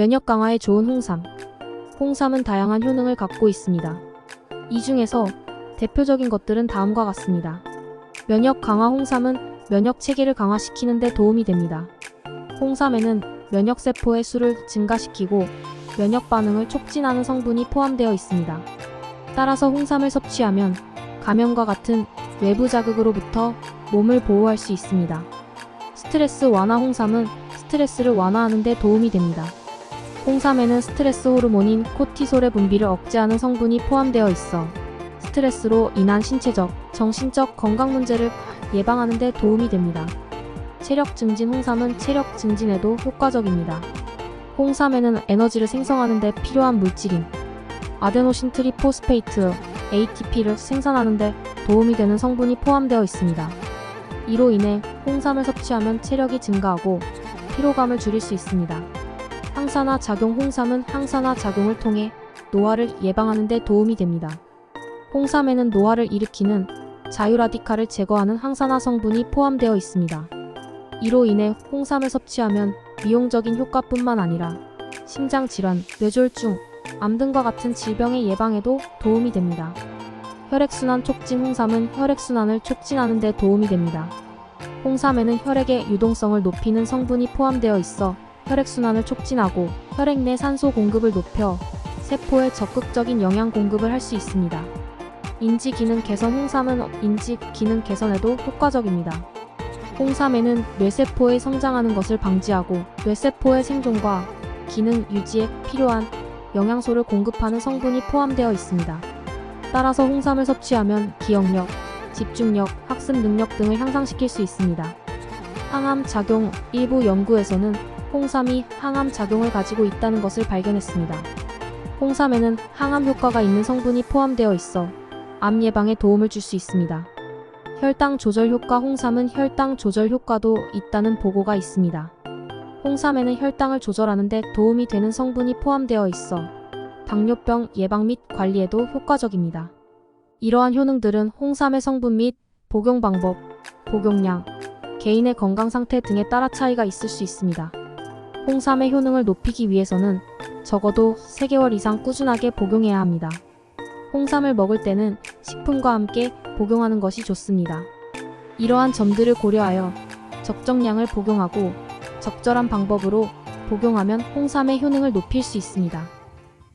면역 강화에 좋은 홍삼. 홍삼은 다양한 효능을 갖고 있습니다. 이 중에서 대표적인 것들은 다음과 같습니다. 면역 강화 홍삼은 면역 체계를 강화시키는 데 도움이 됩니다. 홍삼에는 면역 세포의 수를 증가시키고 면역 반응을 촉진하는 성분이 포함되어 있습니다. 따라서 홍삼을 섭취하면 감염과 같은 외부 자극으로부터 몸을 보호할 수 있습니다. 스트레스 완화 홍삼은 스트레스를 완화하는 데 도움이 됩니다. 홍삼에는 스트레스 호르몬인 코티솔의 분비를 억제하는 성분이 포함되어 있어 스트레스로 인한 신체적, 정신적 건강 문제를 예방하는 데 도움이 됩니다. 체력 증진 홍삼은 체력 증진에도 효과적입니다. 홍삼에는 에너지를 생성하는 데 필요한 물질인 아데노신 트리포스페이트 ATP를 생산하는 데 도움이 되는 성분이 포함되어 있습니다. 이로 인해 홍삼을 섭취하면 체력이 증가하고 피로감을 줄일 수 있습니다. 항산화 작용 홍삼은 항산화 작용을 통해 노화를 예방하는 데 도움이 됩니다. 홍삼에는 노화를 일으키는 자유라디칼을 제거하는 항산화 성분이 포함되어 있습니다. 이로 인해 홍삼을 섭취하면 미용적인 효과뿐만 아니라 심장 질환, 뇌졸중, 암 등과 같은 질병의 예방에도 도움이 됩니다. 혈액순환 촉진 홍삼은 혈액순환을 촉진하는 데 도움이 됩니다. 홍삼에는 혈액의 유동성을 높이는 성분이 포함되어 있어 혈액순환을 촉진하고 혈액 내 산소 공급을 높여 세포에 적극적인 영양 공급을 할 수 있습니다. 인지 기능 개선 홍삼은 인지 기능 개선에도 효과적입니다. 홍삼에는 뇌세포의 성장하는 것을 방지하고 뇌세포의 생존과 기능 유지에 필요한 영양소를 공급하는 성분이 포함되어 있습니다. 따라서 홍삼을 섭취하면 기억력, 집중력, 학습 능력 등을 향상시킬 수 있습니다. 항암 작용 일부 연구에서는 홍삼이 항암 작용을 가지고 있다는 것을 발견했습니다. 홍삼에는 항암 효과가 있는 성분이 포함되어 있어 암 예방에 도움을 줄 수 있습니다. 혈당 조절 효과 홍삼은 혈당 조절 효과도 있다는 보고가 있습니다. 홍삼에는 혈당을 조절하는 데 도움이 되는 성분이 포함되어 있어 당뇨병 예방 및 관리에도 효과적입니다. 이러한 효능들은 홍삼의 성분 및 복용 방법, 복용량, 개인의 건강 상태 등에 따라 차이가 있을 수 있습니다. 홍삼의 효능을 높이기 위해서는 적어도 3개월 이상 꾸준하게 복용해야 합니다. 홍삼을 먹을 때는 식품과 함께 복용하는 것이 좋습니다. 이러한 점들을 고려하여 적정량을 복용하고 적절한 방법으로 복용하면 홍삼의 효능을 높일 수 있습니다.